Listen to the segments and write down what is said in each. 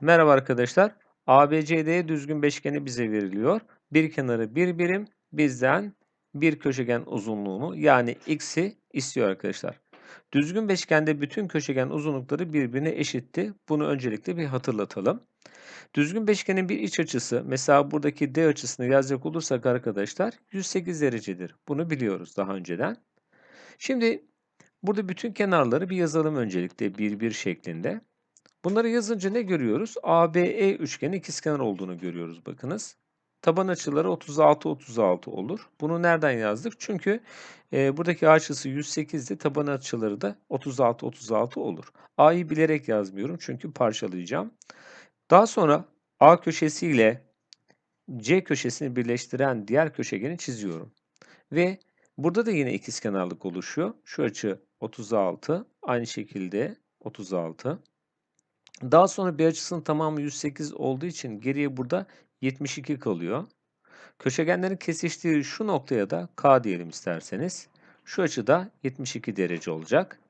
Merhaba arkadaşlar. ABCD düzgün beşgeni bize veriliyor. Bir kenarı bir birim bizden bir köşegen uzunluğunu yani x'i istiyor arkadaşlar. Düzgün beşgende bütün köşegen uzunlukları birbirine eşitti. Bunu öncelikle bir hatırlatalım. Düzgün beşgenin bir iç açısı mesela buradaki D açısını yazacak olursak arkadaşlar 108 derecedir. Bunu biliyoruz daha önceden. Şimdi burada bütün kenarları bir yazalım öncelikle bir bir şeklinde. Bunları yazınca ne görüyoruz? ABE üçgeni ikizkenar olduğunu görüyoruz bakınız. Taban açıları 36 36 olur. Bunu nereden yazdık? Çünkü e, buradaki açısı 108'di. Taban açıları da 36 36 olur. A'yı bilerek yazmıyorum çünkü parçalayacağım. Daha sonra A köşesi ile C köşesini birleştiren diğer köşegeni çiziyorum. Ve burada da yine ikizkenarlık oluşuyor. Şu açı 36, aynı şekilde 36. Daha sonra bir açısının tamamı 108 olduğu için geriye burada 72 kalıyor. Köşegenlerin kesiştiği şu noktaya da K diyelim isterseniz. Şu açı da 72 derece olacak.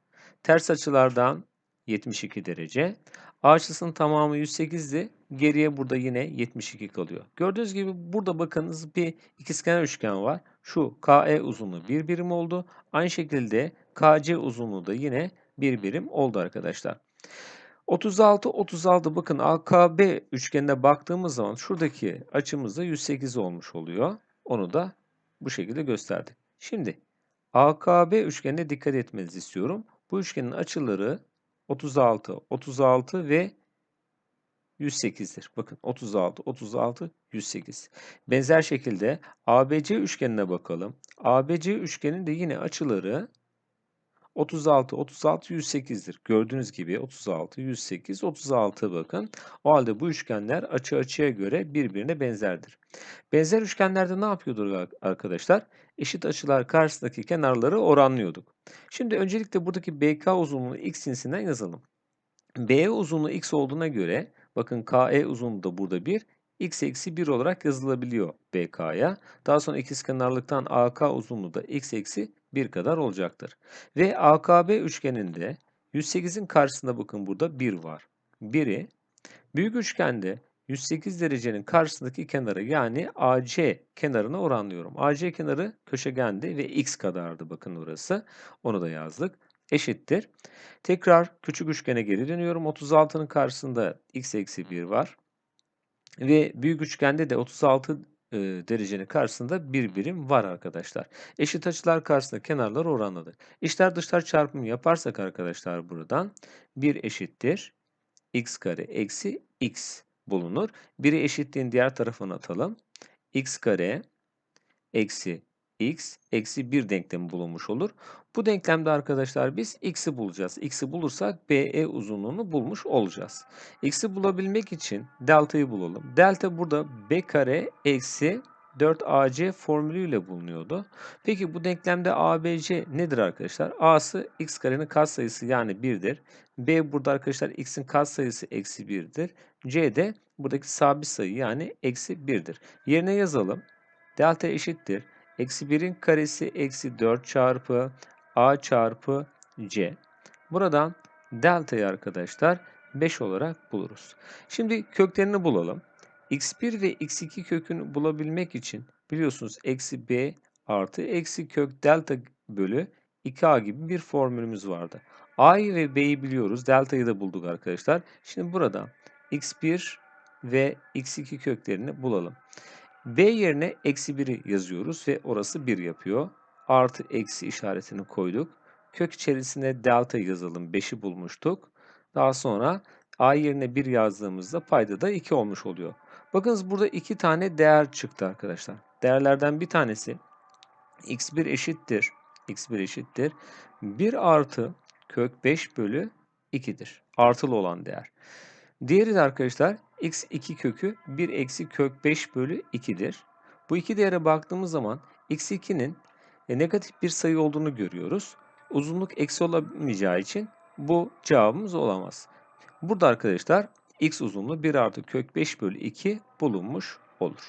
Ters açılardan 72 derece. A açısının tamamı 108'di. Geriye burada yine 72 kalıyor. Gördüğünüz gibi burada bakınız bir ikizkenar üçgen var. Şu KE uzunluğu bir birim oldu. Aynı şekilde KC uzunluğu da yine bir birim oldu arkadaşlar. 36 36 bakın AKB üçgenine baktığımız zaman şuradaki açımız da 108 olmuş oluyor. Onu da bu şekilde gösterdik. Şimdi AKB üçgenine dikkat etmenizi istiyorum. Bu üçgenin açıları 36, 36 ve 108'dir. Bakın 36, 36, 108. Benzer şekilde ABC üçgenine bakalım. ABC üçgenin de yine açıları 36, 36, 108'dir. Gördüğünüz gibi 36, 108, 36 bakın. O halde bu üçgenler açı açıya göre birbirine benzerdir. Benzer üçgenlerde ne yapıyorduk arkadaşlar? Eşit açılar karşısındaki kenarları oranlıyorduk. Şimdi öncelikle buradaki BK uzunluğunu x cinsinden yazalım. BE uzunluğu x olduğuna göre bakın KE uzunluğu da burada 1, x eksi 1 olarak yazılabiliyor BK'ya. Daha sonra ikizkenarlıktan AK uzunluğu da x eksi 1 kadar olacaktır. Ve AKB üçgeninde 108'in karşısında bakın burada 1 var. 1'i büyük üçgende 108 derecenin karşısındaki kenarı yani AC kenarına oranlıyorum. AC kenarı köşegendi ve x kadardı bakın orası. Onu da yazdık. Eşittir. Tekrar küçük üçgene geri dönüyorum. 36'nın karşısında x eksi 1 var. Ve büyük üçgende de 36 e, derecenin karşısında bir birim var arkadaşlar. Eşit açılar karşısında kenarları oranladık. İçler dışlar çarpımı yaparsak arkadaşlar buradan 1 eşittir x kare eksi x bulunur. Biri eşitliğin diğer tarafına atalım. x kare eksi x eksi 1 denklemi bulunmuş olur. Bu denklemde arkadaşlar biz x'i bulacağız. x'i bulursak BE uzunluğunu bulmuş olacağız. x'i bulabilmek için delta'yı bulalım. Delta burada b kare eksi 4ac formülüyle bulunuyordu. Peki bu denklemde ABC nedir arkadaşlar? A'sı x karenin katsayısı yani 1'dir. B burada arkadaşlar x'in katsayısı eksi 1'dir. C de buradaki sabit sayı yani eksi 1'dir. Yerine yazalım. Delta eşittir. Eksi 1'in karesi eksi 4 çarpı a çarpı c. Buradan delta'yı arkadaşlar 5 olarak buluruz. Şimdi köklerini bulalım. x1 ve x2 kökünü bulabilmek için biliyorsunuz eksi b artı eksi kök delta bölü 2a gibi bir formülümüz vardı. a'yı ve b'yi biliyoruz. Delta'yı da bulduk arkadaşlar. Şimdi burada x1 ve x2 köklerini bulalım. B yerine eksi 1'i yazıyoruz ve orası 1 yapıyor artı eksi işaretini koyduk. Kök içerisine delta yazalım. 5'i bulmuştuk. Daha sonra a yerine 1 yazdığımızda payda da 2 olmuş oluyor. Bakınız burada 2 tane değer çıktı arkadaşlar. Değerlerden bir tanesi x1 eşittir. x1 eşittir. 1 artı kök 5 bölü 2'dir. Artılı olan değer. Diğeri de arkadaşlar x2 kökü 1 eksi kök 5 bölü 2'dir. Bu iki değere baktığımız zaman x2'nin e, negatif bir sayı olduğunu görüyoruz. Uzunluk eksi olamayacağı için bu cevabımız olamaz. Burada arkadaşlar x uzunluğu 1 artı kök 5 bölü 2 bulunmuş olur.